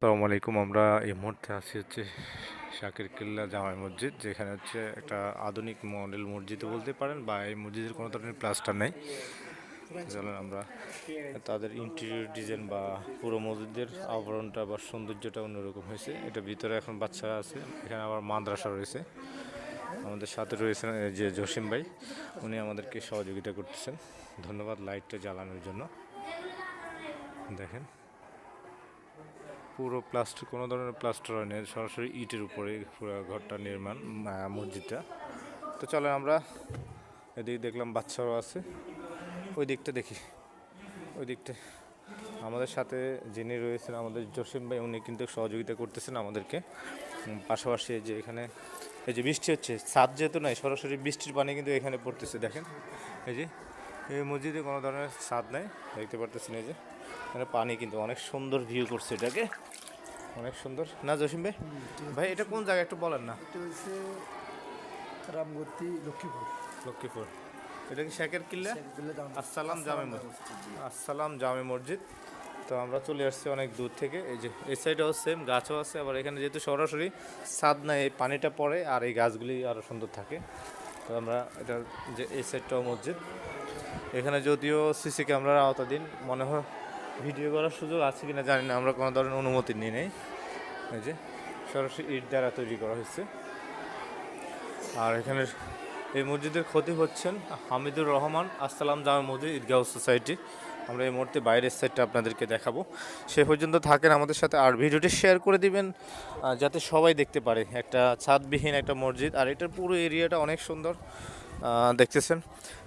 আসসালামু আলাইকুম। আমরা এই মুহূর্তে আছি হচ্ছে শাকির কিল্লা জামাই মসজিদ, যেখানে হচ্ছে একটা আধুনিক মডেল মসজিদ বলতে পারেন বা এই মসজিদের কোনো ধরনের প্লাস্টার নেই। চলেন আমরা তাদের ইন্টেরিয়র ডিজাইন বা পুরো মসজিদের আবরণটা বা সৌন্দর্যটা অন্যরকম হয়েছে। এটা ভিতরে এখন বাচ্চারা আছে, এখানে আবার মাদ্রাসা রয়েছে। আমাদের সাথে রয়েছেন যে জসিম ভাই, উনি আমাদেরকে সহযোগিতা করতেছেন। ধন্যবাদ লাইটটা জ্বালানোর জন্য। দেখেন। পুরো প্লাস্টার কোনো ধরনের প্লাস্টার হয় সরাসরি ইটের উপরে পুরো ঘরটা নির্মাণ মসজিদটা। তো চলেন আমরা এদিকে দেখলাম বাচ্চারাও আছে। ওই দিকটা দেখি। ওই দিকটা। আমাদের সাথে যিনি রয়েছেন, আমাদের জসিম ভাই, উনি কিন্তু সহযোগিতা করতেছেন আমাদেরকে। পাশাপাশি যে এখানে, এই যে বৃষ্টি হচ্ছে, ছাদ যেহেতু নাই, সরাসরি বৃষ্টির পানি কিন্তু এখানে পড়তেছে, দেখেন। এই যে এই মসজিদে কোনো ধরনের ছাদ নাই দেখতে পারতেছি না যে। এখানে পানি কিন্তু অনেক সুন্দর ভিউ করছে এটাকে। অনেক সুন্দর। না জসিম ভাই? ভাই এটা কোন জায়গা একটু বলেন না। এটা হচ্ছে রামগতি লক্ষ্মীপুর। লক্ষ্মীপুর। এটা কি শেখের কিল্লা? আসসালাম জামে মসজিদ। আসসালাম জামে মসজিদ। তো আমরা চলে আসছি অনেক দূর থেকে। এই যে এই সাইডেও সেম গাছও আছে। আবার এখানে যেহেতু সরাসরি ছাদ নাই এই পানিটা পড়ে আর এই গাছগুলি আরও সুন্দর থাকে। তো আমরা এটা যে এই সাইডটাও মসজিদ। এখানে যদিও সিসি ক্যামেরার আওতাধীন, মনে হয় ভিডিও করার সুযোগ আছে কিনা জানি না, আমরা কোনো ধরনের অনুমতি নিয়ে নেই। এই যে, সরাসরি ইট দ্বারা তৈরি করা হয়েছে। আর এখানে এই মসজিদের ক্ষতি হচ্ছেন হামিদুর রহমান, আসসালাম জামা মসজিদ ঈদগাহ সোসাইটি। আমরা এই মুহূর্তে বাইরের সাইডটা আপনাদেরকে দেখাবো। সে পর্যন্ত থাকেন আমাদের সাথে আর ভিডিওটি শেয়ার করে দিবেন যাতে সবাই দেখতে পারে একটা ছাদবিহীন একটা মসজিদ। আর এটার পুরো এরিয়াটা অনেক সুন্দর দেখতেছেন।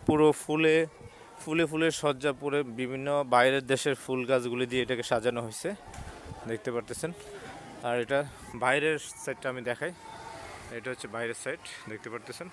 পুরো ফুলে ফুলে ফুলে সজ্জা পরে বিভিন্ন বাইরের দেশের ফুল গাছগুলি দিয়ে এটাকে সাজানো হয়েছে। দেখতে পারতেছেন। আর এটা বাইরের সাইডটা আমি দেখাই। এটা হচ্ছে বাইরের সাইড দেখতে পারতেছেন?